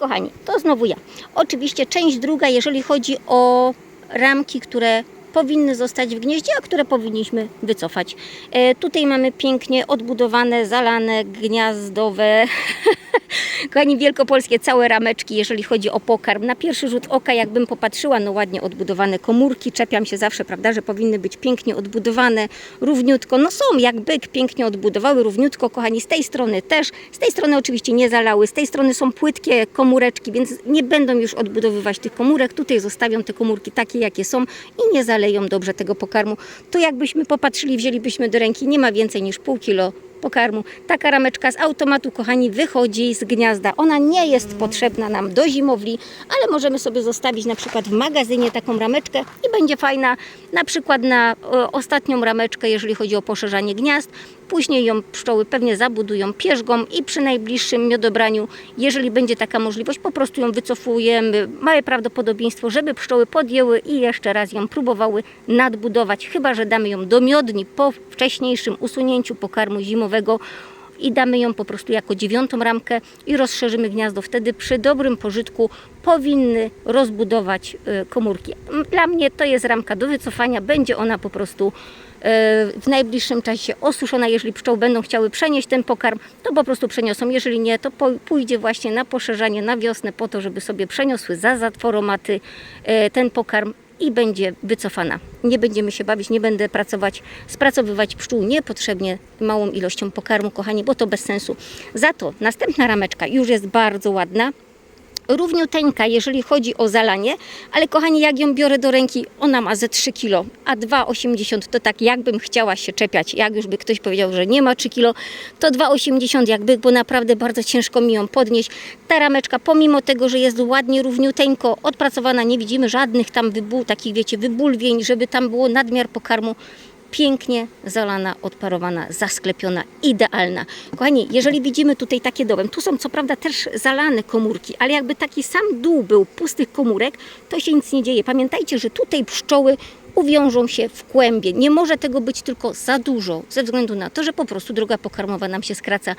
Kochani, to znowu ja. Oczywiście część druga, jeżeli chodzi o ramki, które powinny zostać w gnieździe, a które powinniśmy wycofać. E, tutaj mamy pięknie odbudowane, zalane, gniazdowe, kochani, wielkopolskie całe rameczki, jeżeli chodzi o pokarm. Na pierwszy rzut oka, jakbym popatrzyła, no ładnie odbudowane komórki, czepiam się zawsze, prawda, że powinny być pięknie odbudowane, równiutko. No są, jak byk, pięknie odbudowały, równiutko, kochani, z tej strony też. Z tej strony oczywiście nie zalały, z tej strony są płytkie komóreczki, więc nie będą już odbudowywać tych komórek. Tutaj zostawią te komórki takie, jakie są i nie zaleją dobrze tego pokarmu. To jakbyśmy popatrzyli, wzięlibyśmy do ręki, nie ma więcej niż pół kilo pokarmu. Taka rameczka z automatu, kochani, wychodzi z gniazda. Ona nie jest potrzebna nam do zimowli, ale możemy sobie zostawić na przykład w magazynie taką rameczkę i będzie fajna na przykład na e, ostatnią rameczkę, jeżeli chodzi o poszerzanie gniazd. Później ją pszczoły pewnie zabudują pierzgą i przy najbliższym miodobraniu, jeżeli będzie taka możliwość, po prostu ją wycofujemy. Małe prawdopodobieństwo, żeby pszczoły podjęły i jeszcze raz ją próbowały nadbudować, chyba że damy ją do miodni po wcześniejszym usunięciu pokarmu zimowego i damy ją po prostu jako dziewiątą ramkę i rozszerzymy gniazdo. Wtedy przy dobrym pożytku powinny rozbudować y, komórki. Dla mnie to jest ramka do wycofania, będzie ona po prostu y, w najbliższym czasie osuszona. Jeżeli pszczoły będą chciały przenieść ten pokarm, to po prostu przeniosą. Jeżeli nie, to pójdzie właśnie na poszerzanie na wiosnę po to, żeby sobie przeniosły za zatworomaty y, ten pokarm i będzie wycofana. Nie będziemy się bawić, nie będę pracować, spracowywać pszczół niepotrzebnie małą ilością pokarmu, kochani, bo to bez sensu. Za to następna rameczka już jest bardzo ładna, równiuteńka, jeżeli chodzi o zalanie, ale kochani, jak ją biorę do ręki, ona ma ze 3 kg, a 2,80 to tak jakbym chciała się czepiać. Jak już by ktoś powiedział, że nie ma 3 kg, to 2,80 jakby, bo naprawdę bardzo ciężko mi ją podnieść. Ta rameczka, pomimo tego, że jest ładnie równiuteńko odpracowana, nie widzimy żadnych tam wybuł, takich wiecie, wybulwień, żeby tam było nadmiar pokarmu, pięknie zalana, odparowana, zasklepiona, idealna. Kochani, jeżeli widzimy tutaj takie dołem, tu są co prawda też zalane komórki, ale jakby taki sam dół był pustych komórek, to się nic nie dzieje. Pamiętajcie, że tutaj pszczoły uwiążą się w kłębie. Nie może tego być tylko za dużo, ze względu na to, że po prostu droga pokarmowa nam się skraca.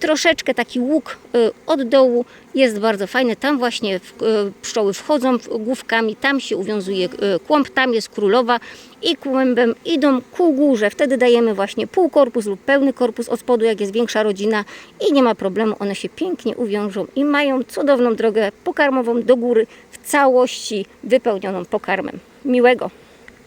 Troszeczkę taki łuk y, od dołu jest bardzo fajny. Tam właśnie y, pszczoły wchodzą główkami, tam się uwiązuje y, kłąb, tam jest królowa i kłębem idą ku górze. Wtedy dajemy właśnie pół korpus lub pełny korpus od spodu, jak jest większa rodzina i nie ma problemu. One się pięknie uwiążą i mają cudowną drogę pokarmową do góry w całości wypełnioną pokarmem. Miłego!